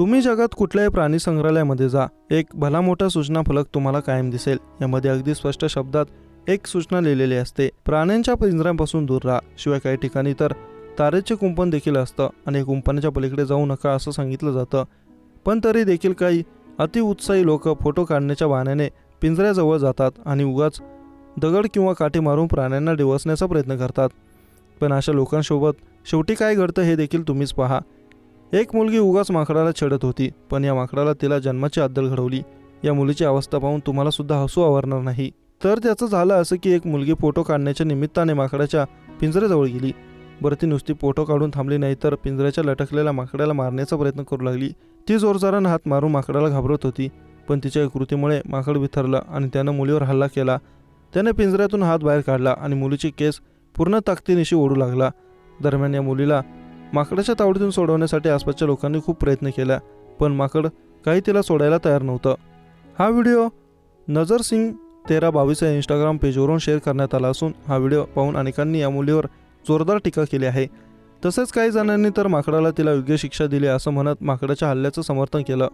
तुम्ही जगात कुठल्याही प्राणी संग्रहालयामध्ये जा. एक भला मोठा सूचना फलक तुम्हाला कायम दिसेल. यामध्ये अगदी स्पष्ट शब्दात एक सूचना लिहिलेली असते. प्राण्यांच्या पिंजऱ्यांपासून दूर राहा. शिवाय काही ठिकाणी तर तारेचे कुंपण देखील असतं आणि कुंपणाच्या पलीकडे जाऊ नका असं सांगितलं जातं. पण तरी देखील काही अतिउत्साही लोक फोटो काढण्याच्या बहाण्याने पिंजऱ्याजवळ जातात आणि उगाच दगड किंवा काठी मारून प्राण्यांना डिवसण्याचा प्रयत्न करतात. पण अशा लोकांसोबत शेवटी काय घडतं हे देखील तुम्हीच पहा. एक मुलगी उगाच माकडाला छेडत होती पण या माकडाला तिला जन्माची अद्दल घडवली. या मुलीची अवस्था पाहून तुम्हाला सुद्धा हसू आवरणार नाही. तर त्याचं झालं असं की एक मुलगी फोटो काढण्याच्या निमित्ताने माकडाच्या पिंजऱ्याजवळ गेली. बरं ती नुसती फोटो काढून थांबली नाही तर पिंजऱ्याच्या लटकलेल्या माकडाला मारण्याचा प्रयत्न करू लागली. ती जोरजोरानं हात मारून माकडाला घाबरत होती पण तिच्या कृतीमुळे माकड विथरला आणि त्यानं मुलीवर हल्ला केला. त्याने पिंजऱ्यातून हात बाहेर काढला आणि मुलीचे केस पूर्ण ताकदीनिशी ओढू लागला. दरम्यान या मुलीला माकडाच्या तावडीतून सोडवण्यासाठी आसपासच्या लोकांनी खूप प्रयत्न केला पण माकड काही तिला सोडायला तयार नव्हतं. हा व्हिडिओ नजर सिंग तेरा बावीस या इंस्टाग्राम पेजवरून शेअर करण्यात आला असून हा व्हिडिओ पाहून अनेकांनी या मुलीवर जोरदार टीका केली आहे. तसेच काही जणांनी तर माकडाला तिला योग्य शिक्षा दिली असं म्हणत माकडाच्या हल्ल्याचं समर्थन केलं.